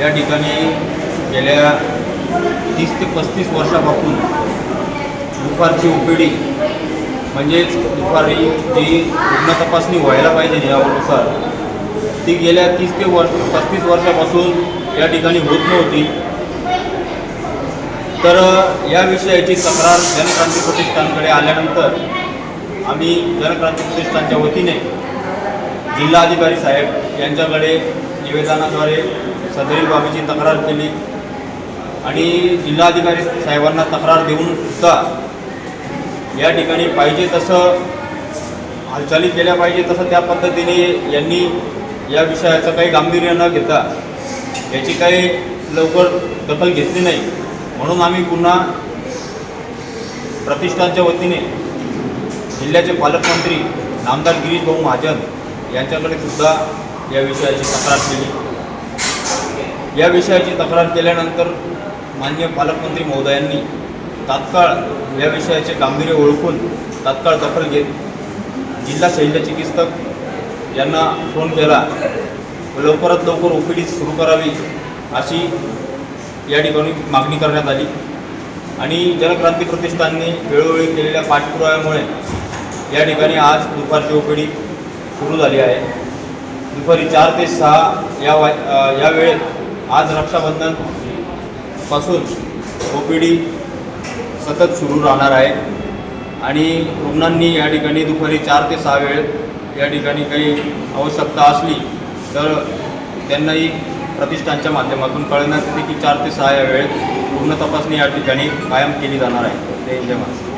या ठिकाणी गेल्या तीस ते पस्तीस वर्षापासून दुपारची ओपीडी म्हणजेच दुपारी जी रुग्ण तपासणी व्हायला पाहिजे नियमानुसार ती गेल्या तीस ते वर्ष पस्तीस वर्षापासून या ठिकाणी होत नव्हती. तर या विषयाची तक्रार जनक्रांती प्रतिष्ठानकडे आल्यानंतर आम्ही जनक्रांती प्रतिष्ठानच्या वतीने जिल्हाधिकारी साहेब यांच्याकडे निवेदनाद्वारे सदरील बाबीची तक्रार केली. आणि जिल्हाधिकारी साहेबांना तक्रार देऊन सुद्धा या ठिकाणी पाहिजे तसं हालचाली केल्या पाहिजे तसं त्या पद्धतीने यांनी या विषयाचं काही गांभीर्य न घेता याची काही लवकर दखल घेतली नाही. म्हणून आम्ही पुन्हा प्रतिष्ठानच्या वतीने जिल्ह्याचे पालकमंत्री नामदार गिरीश भाऊ महाजन यांच्याकडे सुद्धा या विषयाची तक्रार केली. या विषयाची तक्रार केल्यानंतर मान्य पालकमंत्री महोदयांनी तात्काळ या विषयाचे गांभीर्य ओळखून तात्काळ दखल घेत जिल्हा शल्य चिकित्सक यांना फोन केला लवकरात लवकर ओ सुरू करावी अशी या ठिकाणी मागणी करण्यात आली. आणि जनक्रांती प्रतिष्ठानने वेळोवेळी केलेल्या पाठपुराव्यामुळे या ठिकाणी आज दुपारची ओ सुरू झाली आहे. दुपारी चार ते सहा या वा या वेळेत आज रक्षाबंधनपासून ओ पी डी सतत सुरू राहणार आहे. आणि रुग्णांनी या ठिकाणी दुपारी चार ते सहा वेळ या ठिकाणी काही आवश्यकता असली तर त्यांनाही प्रतिष्ठानच्या माध्यमातून कळण्यात येते की चार ते सहा या वेळेत रुग्ण तपासणी या ठिकाणी कायम केली जाणार आहे. जय हिंद जय महाराष्ट्र.